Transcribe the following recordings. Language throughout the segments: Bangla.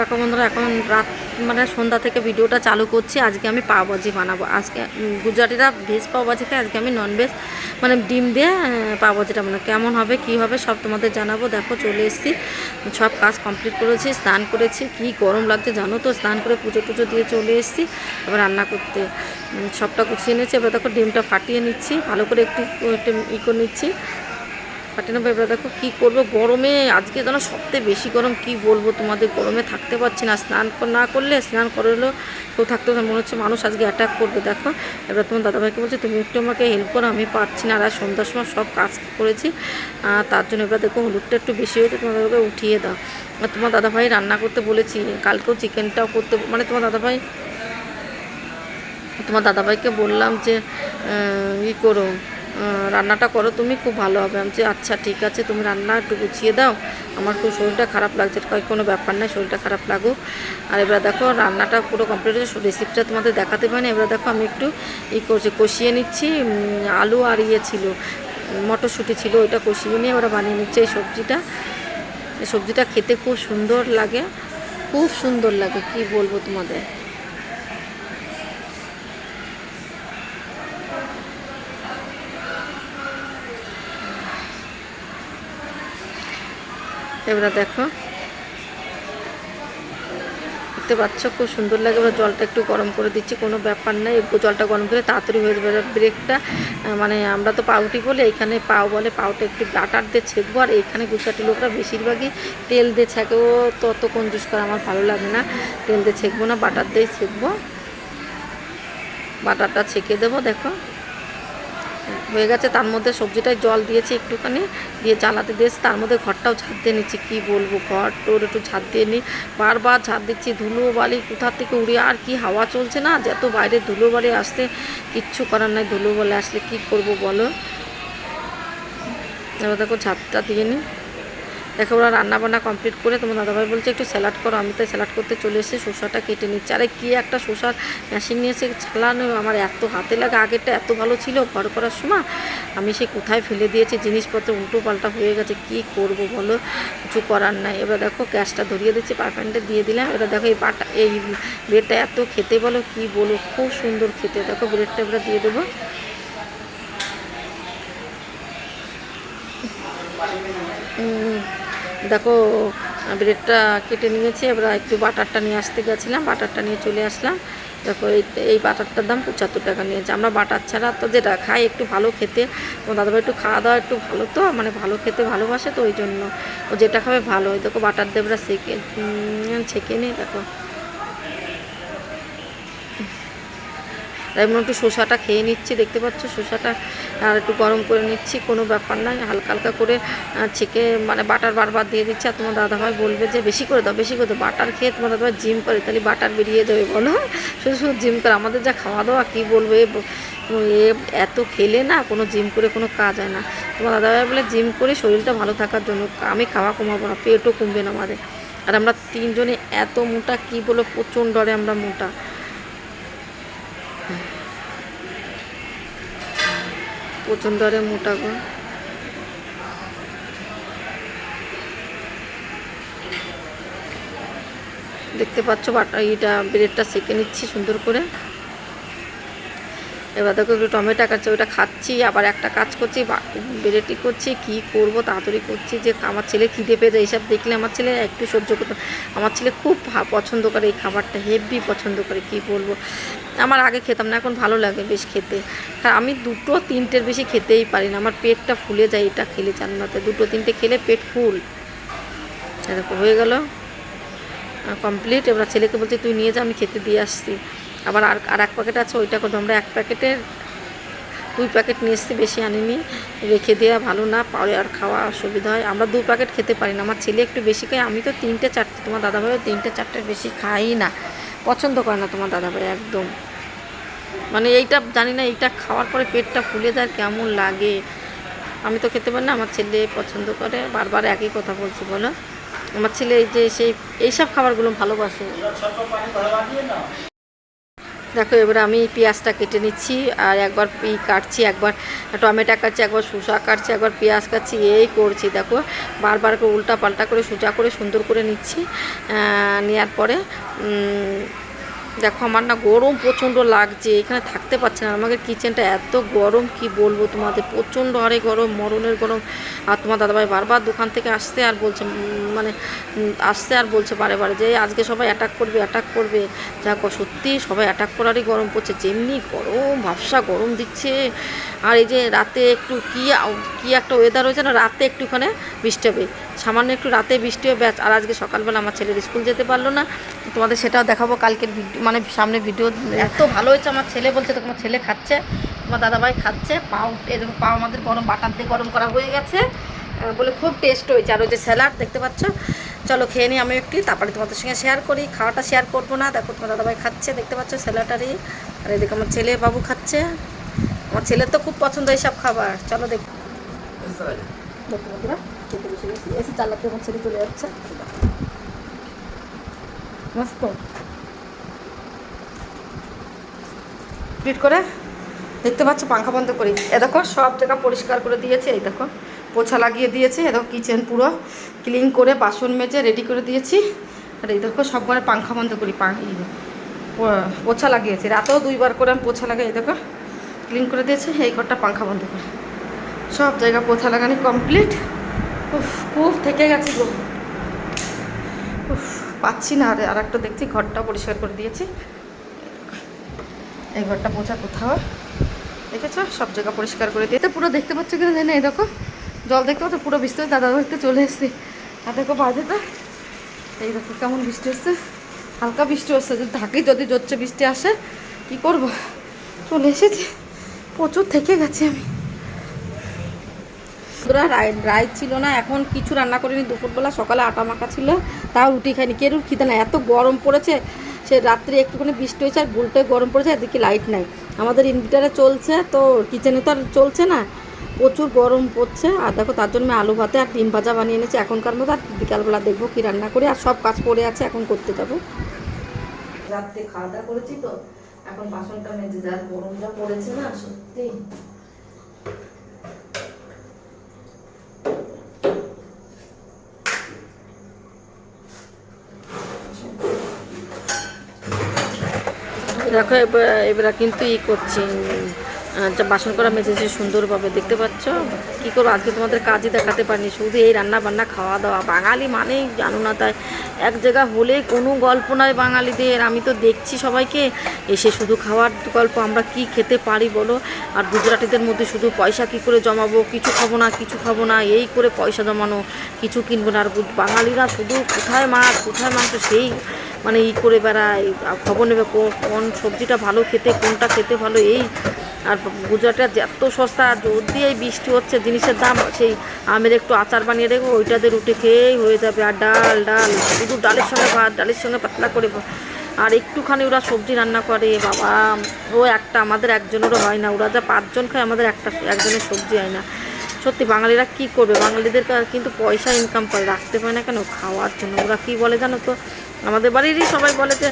কাকা বন্ধুরা এখন রাত মানে সন্ধ্যা থেকে ভিডিওটা চালু করছি। আজকে আমি পাও ভাজি বানাবো। আজকে গুজরাটিরা ভেজ পাও ভাজি খায় আজকে আমি নন ভেজ মানে ডিম দিয়ে আহ, পাও ভাজিটা মানে কেমন হবে কি হবে সব তোমাদের জানাব। দেখো চলে এসেছি। সব কাজ কমপ্লিট করেছি স্নান করেছি। কি গরম লাগছে জানো তো? স্নান করে পুজো টুজো দিয়ে চলে এসেছি। এবার রান্না করতে সবটা গুছিয়ে নিয়েছি। এবার দেখো ডিমটা ফাটিয়ে নিচ্ছি। ভালো করে একটু একটু ই করে নিচ্ছি। নেব এবার দেখো কী করব? গরমে আজকে যেন সবথেকে বেশি গরম, কি বলব তোমাদের? গরমে থাকতে পারছি না। স্নান না করলে স্নান করলেও কেউ থাকতে। মনে হচ্ছে মানুষ আজকে অ্যাটাক করবে, দেখো। এবার তোমার দাদাভাইকে বলছে, তুমি একটু আমাকে হেল্প করো, আমি পারছি না। আর সন্ধ্যার সময় সব কাজ করেছি তার জন্য এবার দেখো হলুদটা একটু বেশি হয়েছে, তোমার দাদাভাই উঠিয়ে দাও। আর তোমার দাদাভাই রান্না করতে বলেছি, কালকেও চিকেনটাও করতে মানে তোমার দাদাভাই, তোমার দাদাভাইকে বললাম যে ই করো রান্নাটা করো তুমি খুব ভালো হবে। আমি বলছি, আচ্ছা ঠিক আছে তুমি রান্না একটু গুছিয়ে দাও। আমার খুব শরীরটা খারাপ লাগছে কয় কোনো ব্যাপার নয় শরীরটা খারাপ লাগুক। আর এবার দেখো রান্নাটা পুরো কমপ্লিট হয়েছে রেসিপিটা তোমাদের দেখাতে পারি না এবার দেখো আমি একটু ই করছি কষিয়ে নিচ্ছি আলু আর ইয়ে ছিল মটরশুঁটি ছিল ওইটা কষিয়ে নিয়ে ওরা বানিয়ে নিচ্ছে এই সবজিটা। এই সবজিটা খেতে খুব সুন্দর লাগে খুব সুন্দর লাগে কি বলব তোমাদের? এবারে দেখো। দেখতে পাচ্ছ, খুব সুন্দর লাগে। এবার জলটা একটু গরম করে দিচ্ছি, কোনো ব্যাপার নাই। জলটা গরম করে তাড়াতাড়ি হয়ে যাবে। ব্রেকটা মানে আমরা তো পাউটি বলে, এখানে পাও বলে পাউটা একটু বাটার দিয়ে ছেঁকবো। আর এখানে গুজরাটি লোকরা বেশিরভাগই তেল দিয়ে ছেঁকে। ও তত কঞ্জুস করে, আমার ভালো লাগে না। তেল দিয়ে ছেঁকবো না, বাটার দিয়ে ছেঁকবো। বাটারটা ছেঁকে দেবো, দেখো। হয়ে গেছে। তার মধ্যে সবজিটাই জল দিয়েছি একটুখানি, দিয়ে জ্বালাতে দিয়েছি। তার মধ্যে ঘরটাও ছাদ দিয়ে নিচ্ছি। কী বলব? ঘর, টোর একটু ছাদ দিয়ে নিই। বারবার ছাদ দিচ্ছি। ধুলো বালি কোথার থেকে উড়ে আর কি হাওয়া চলছে না? যত বাইরে ধুলো বালি আসতে কিচ্ছু করার নাই। ধুলো বালি আসলে কি করব বলো? এবার দেখো ঝাঁপটা দিয়ে নিই। দেখো, ওরা রান্না বান্না কমপ্লিট করে তোমার দাদাভাই বলছে, একটু স্যালাড করো। আমি তাই স্যালাড করতে চলে এসেছি, শসাটা কেটে নিচ্ছি। আরে, কী একটা শসার মেশিন নিয়েছে ছালানো আমার এত হাতে লাগে, আগেরটা এত ভালো ছিল ঘর করার সময়। আমি সে কোথায় ফেলে দিয়েছি? জিনিসপত্র উল্টো পাল্টা হয়ে গেছে, কি করব বলো? কিছু করার নাই। এবার দেখো, গ্যাসটা ধরিয়ে দিচ্ছি পারফ্যানটা দিয়ে দিলাম। এবার দেখো, এই বাটা, এই ব্রেডটা এত খেতে বলো, কি বলো? খুব সুন্দর খেতে। দেখো ব্রেডটা এবার দিয়ে দেবো। দেখো ব্রেডটা কেটে নিয়েছি, এবার একটু বাটারটা নিয়ে আসতে গেছিলাম, বাটারটা নিয়ে চলে আসলাম। দেখো, এই এই বাটারটার দাম পঁচাত্তর টাকা নিয়েছে। আমরা বাটার ছাড়া তো যেটা খাই একটু ভালো খেতে, তোমার দাদাভাই একটু খাওয়া দাওয়া একটু ভালো তো মানে ভালো খেতে ভালোবাসে তো ওই জন্য। ও যেটা খাবে ভালো দেখো, বাটার দেবরা সেকে ছেঁকে নিই, দেখো। তাই আমি একটু শসাটা খেয়ে নিচ্ছি, দেখতে পাচ্ছ শসাটা আর একটু গরম করে নিচ্ছি, কোনো ব্যাপার নয় হালকা হালকা করে ছেঁকে মানে বাটার বারবার দিয়ে দিচ্ছি। আর তোমার দাদাভাই বলবে যে বেশি করে দাও, বেশি করে দাও। বাটার খেয়ে তোমার দাদাভাই জিম করে, তাহলে বাটার বেরিয়ে যাবে বলো। শুধু শুধু জিম করে, আমাদের যা খাওয়া দাওয়া, কী বলব? এ এত খেলে না, কোনো জিম করে কোনো কাজ হয় না। তোমার দাদাভাই বলে জিম করে শরীরটা ভালো থাকার জন্য আমি খাওয়া কমাবো না, পেটও কমবে না আমাদের। আর আমরা তিনজনে এত মোটা, কী বলো, প্রচণ্ড ডরে আমরা মোটা। প্রচণ্ড আরে মোটা গো। দেখতে পাচ্ছ বাটা ইটা ব্রেডটা সেকে নিচ্ছি সুন্দর করে। এবার দেখো একটু টমেটো কাটছে ওটা খাচ্ছি, আবার একটা কাজ করছি বেরেটি করছি, কি করব, তাড়াতাড়ি করছি, যে আমার ছেলে খিদে পেয়ে যায় এইসব দেখলে আমার ছেলে একটু সহ্য করতে আমার ছেলে খুব পছন্দ করে এই খাবারটা, হেভি পছন্দ করে, কি বলব? আমার আগে খেতাম না, এখন ভালো লাগে বেশ খেতে। আর আমি দুটো তিনটের বেশি খেতেই পারি না, আমার পেটটা ফুলে যায়, এটা খেলে জান্নাতে দুটো তিনটে খেলে পেট ফুল। এরকম হয়ে গেল। কমপ্লিট এবার ছেলেকে বলছি, তুই নিয়ে যা, আমি খেতে দিয়ে আসছি। আবার আর আর এক প্যাকেট আছে, ওইটা করব আমরা এক প্যাকেটের দুই প্যাকেট নিয়ে এসছি, বেশি আনিনি। রেখে দেওয়া ভালো না পরে আর খাওয়া অসুবিধা হয়। আমরা দু প্যাকেট খেতে পারি না। আমার ছেলে একটু বেশি খায়, আমি তো তিনটে, চারটে। তোমার দাদাভাইও তিনটে চারটের বেশি খাই না। পছন্দ করে না তোমার দাদাভাই, একদম। মানে এইটা, জানি না, এইটা খাওয়ার পরে পেটটা ফুলে যায়, কেমন লাগে। আমি তো খেতে পারি না, আমার ছেলে পছন্দ করে। বারবার একই কথা বলছি, বলো। আমার ছেলে এই যে সেই এইসব খাবারগুলো ভালোবাসে। দেখো, এবার আমি পেঁয়াজটা কেটে নিচ্ছি আর একবার পি কাটছি, একবার টমেটো কাটছি, একবার শসা কাটছি, একবার পেঁয়াজ কাটছি, এই করছি। দেখো, বারবার করে উল্টা পাল্টা করে, সোজা করে সুন্দর করে নিচ্ছি নেওয়ার পরে দেখো, আমার না গরম প্রচণ্ড লাগছে, এখানে থাকতে পারছে না। আমাকে কিচেনটা এত গরম, কি বলব তোমাদের? প্রচণ্ড হারে গরম, মরণের গরম। আর তোমার দাদাভাই বারবার দোকান থেকে আসতে আর বলছে মানে আসতে আর বলছে বারে বারে যে আজকে সবাই অ্যাটাক করবে অ্যাটাক করবে। যা সত্যি সবাই অ্যাটাক করারই গরম পড়ছে, যেমনি গরম, ভাবসা গরম দিচ্ছে। আর এই যে রাতে একটু কি কি একটা ওয়েদার হয়েছে না, রাতে একটুখানে বৃষ্টি হবে। সামান্য একটু রাতে বৃষ্টি হবে ব্যাস। আর আজকে সকালবেলা আমার ছেলের স্কুল যেতে পারল না। তোমাদের সেটাও দেখাবো কালকের ভিডিও মানে সামনে ভিডিও। এত ভালো হয়েছে আমার ছেলে বলছে তো তোমার ছেলে খাচ্ছে তোমার দাদাভাই খাচ্ছে পাও এরকম পাও আমাদের গরম বাটার দিয়ে গরম করা হয়ে গেছে। বলে খুব টেস্ট হয়েছে। আর ওই যে স্যালাড দেখতে পাচ্ছ? চলো খেয়ে নিই আমি একটু তারপরে তোমাদের সঙ্গে শেয়ার করি। খাওয়াটা শেয়ার করব না। দেখো তোমার দাদাভাই খাচ্ছে দেখতে পাচ্ছ? স্যালাডারই আর এদিকে আমার ছেলে বাবু খাচ্ছে। আমার ছেলের তো খুব পছন্দ এইসব খাবার। চলো দেখ। খেতে বসে গেছি। চালাতে চলে যাচ্ছে। মস্ত। করে। দেখতে পাচ্ছ, পাংখা বন্ধ করি। এ দেখো, সব জায়গা পরিষ্কার করে দিয়েছে। এই দেখো, পোছা লাগিয়ে দিয়েছে। এ দেখো কিচেন পুরো ক্লিন করে, বাসন মেজে রেডি করে দিয়েছি। আর এই দেখো, সব ঘরে পাংখা বন্ধ করি। পোছা লাগিয়েছি। রাতেও দুইবার করে আমি পোছা লাগাই, এই দেখো। ক্লিন করে দিয়েছি, এই ঘরটা পাংখা বন্ধ করে। সব জায়গা পোছা লাগানি কমপ্লিট উফ খুব থেকে গেছে গো উফ, পাচ্ছি না আর একটা দেখছি ঘরটা পরিষ্কার করে দিয়েছি। এই ঘরটা পোছা কোথাও? দেখেছ? সব জায়গা পরিষ্কার করে দিয়ে পুরো দেখতে পাচ্ছ কিনা জানি এই দেখো। জল দেখতে পাচ্ছ, পুরো বৃষ্টি হচ্ছে দাদা বাড়িতে চলে এসেছি। আর দেখো বাজেটা এই দেখো কেমন বৃষ্টি হচ্ছে। হালকা বৃষ্টি হচ্ছে, যদি ঢাকি যদি জোচ্ছে বৃষ্টি আসে, কি করব? চলে এসেছি। প্রচুর থেকে গেছি আমি। ওরা রাইড ছিল না, এখন কিছু রান্না করিনি। দুপুরবেলা সকালে আটা মাখা ছিল, তাও রুটি খাইনি। কেরুর খিদে না এত গরম পড়েছে, সে রাত্রে একটুখানি বৃষ্টি হয়েছে আর গুলটায় গরম পড়েছে, এদিকে লাইট নাই। আমাদের ইনভার্টারে চলছে, তো কিচেনে তো আর চলছে না, প্রচুর গরম পড়ছে। আর দেখো, তার জন্য আলু ভাতে আর ডিম ভাজা বানিয়ে এনেছি। এখনকার মতো আর বিকালবেলা দেখব কি রান্না করি, আর সব কাজ পড়ে আছে, এখন করতে যাব। রাত্রে খাওয়া দাওয়া করেছি তো, এখন বাসনটা মেজে যার গরম যা পড়েছে না, সত্যি। দেখো এবার কিন্তু ই করছি বাসন করা মেজেছে সুন্দরভাবে, দেখতে পাচ্ছ? কী করব, আজকে তোমাদের কাজই দেখাতে পারিনি, শুধু এই রান্না বান্না খাওয়া দাওয়া বাঙালি মানেই জানো না তাই, এক জায়গা হলে কোনো গল্প নয় বাঙালিদের, আমি তো দেখছি সবাইকে, এসে শুধু খাওয়ার গল্প, আমরা কি খেতে পারি বলো? আর গুজরাটিদের মধ্যে শুধু পয়সা কি করে জমাবো? কিছু খাব না, কিছু খাব না, এই করে পয়সা জমানো, কিছু কিনবো না। আর বাঙালিরা শুধু কোথায় মাছ, কোথায় মাংস, সেই মানে ই করে বেড়ায় খবর নেবে কোন সবজিটা ভালো খেতে, কোনটা খেতে ভালো, এই, আর গুজরাটে এত সস্তা আর যদি এই বৃষ্টি হচ্ছে, জিনিসের দাম সেই আমের একটু আচার বানিয়ে রেখো, ওইটাতে রুটি খেয়েই হয়ে যাবে, আর ডাল ডাল, শুধু ডালের সঙ্গে ভাত, ডালের সঙ্গে পাতলা করে আর একটুখানি ওরা সবজি রান্না করে, বাবা, ও একটা, আমাদের একজনেরও হয় না, ওরা যা পাঁচজন খায়, আমাদের একটা, একজনের সবজি হয় না। সত্যি, বাঙালিরা কি করবে? বাঙালিদের কিন্তু পয়সা ইনকাম করে, রাখতে পারে না কেন? খাওয়ার জন্য, ওরা কি বলে জানো তো? আমাদের বাড়িরই সবাই বলে যে,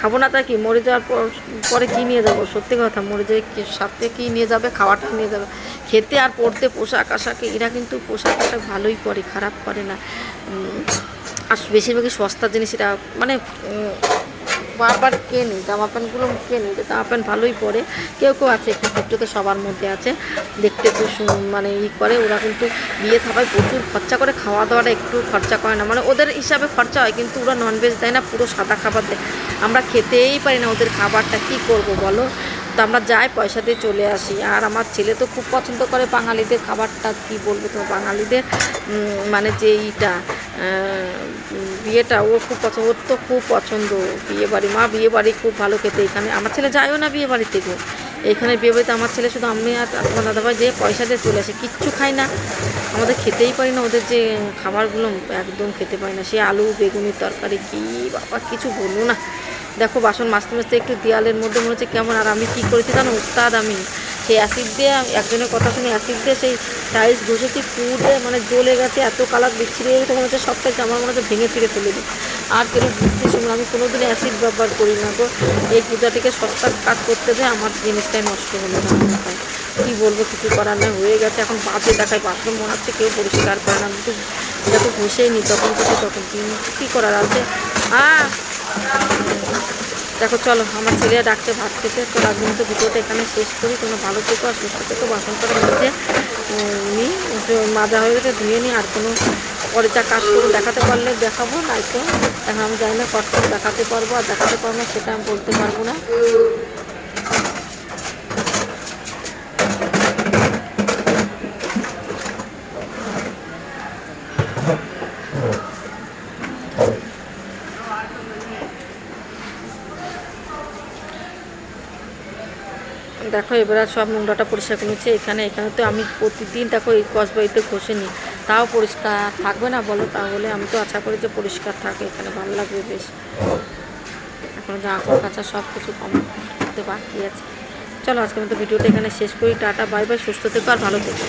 খাব না তাই কি? মরে যাওয়ার পর, পরে কী নিয়ে যাব? সত্যি কথা, মরে যে সাথে কী নিয়ে যাবে? খাওয়াটা নিয়ে যাবে? খেতে আর পড়তে পোশাক আশাকে, এরা কিন্তু পোশাক আশাক ভালোই পরে, খারাপ করে না। আর বেশিরভাগই সস্তা জিনিস, এটা মানে বারবার কেনি জামা প্যান্টগুলো কেনি জামা প্যান্ট ভালোই পরে। কেউ কেউ আছে একটু একটু তো সবার মধ্যে আছে দেখতে একটু মানে ই করে ওরা কিন্তু বিয়ে থাকায় প্রচুর খরচা করে খাওয়া দাওয়াটা একটু খরচা করে না। মানে ওদের হিসাবে খরচা হয় কিন্তু ওরা ননভেজ দেয় না পুরো সাদা খাবার দেয়। আমরা খেতেই পারি না ওদের খাবারটা কি করব বলো? তো আমরা যাই পয়সা দিয়ে চলে আসি। আর আমার ছেলে তো খুব পছন্দ করে বাঙালিদের খাবারটা কি বলব তো বাঙালিদের মানে যে ইটা আহ, উম, বিয়েটা ও খুব পছন্দ, ওর তো খুব পছন্দ। বিয়ে বাড়ি মা বিয়ে বাড়ি খুব ভালো খেতে এখানে। আমার ছেলে যায়ও না বিয়ে বাড়ি থেকে এখানে বিয়ে বাড়িতে আমার ছেলে শুধু আমি আর আমার দাদাভাই যে পয়সা দিয়ে চলে আসে, কিচ্ছু খাই না। আমাদের খেতেই পারি না ওদের যে খাবারগুলো, একদম খেতে পারি না। সে আলু, বেগুনের তরকারি, কি বাবা, কিছু বলব না। দেখো বাসন মাঝতে মাঝতে একটু দেয়ালের মধ্যে মনে হচ্ছে কেমন, আর আমি কী করেছি জানো, উস্তাদ আমি। সেই অ্যাসিড দিয়ে, একজনের কথা শুনে অ্যাসিড দিয়ে সেই টাইলস ঘষেছি, পুড়ে মানে জ্বলে গেছে, এত কালার বিচ্ছিরি হয়ে গেছে মনে হচ্ছে সবটাই আমার মনে হচ্ছে ভেঙে ফিরে ফেলে দিই আর কেন বুঝতে সময় আমি কোনোদিনই অ্যাসিড ব্যবহার করি না তো এই পূজা থেকে সস্তা কাজ করতে যায় আমার জিনিসটাই নষ্ট হলো না। কী বলব, কিছু করার নাই, হয়ে গেছে। এখন বাজে দেখায় বাথরুম মনে হচ্ছে কেউ পরিষ্কার করে না। কিন্তু যত ঘষেই নি, তখন কিছু তখন কী করার আছে? আহ! দেখো, চলো, আমার ছেলে ডাকতে ভাত খেতে তো আজকে মতো ভিডিওটা এখানে শেষ করি। কোনো ভালো থেকে আর সুস্থ থেকো। বাসন করে নিই মাজা হয়ে গেছে, ধুয়ে নিই আর কোনো পরে যা কাজ করে দেখাতে পারলে দেখাবো নাই তো এখন আমি জানি না কত দেখাতে পারব আর দেখাতে পারব না, সেটা আমি বলতে পারব না। দেখো, এবার সব নোংরাটা পরিষ্কার করেছে এখানে। এখানে তো আমি প্রতিদিন দেখো এই কসবাড়িতে ঘষে নিই। তাও পরিষ্কার থাকবে না বলো? তাহলে আমি তো আশা করি যে পরিষ্কার থাকে এখানে, ভালো লাগবে বেশ। এখন যা কাঁচা কাচা সব কিছু কম করতে বাকি আছে। চলো আজকে আমি তো ভিডিওটা এখানে শেষ করি। টাটা, বাই বাই, সুস্থ থেকো আর ভালো থেকো।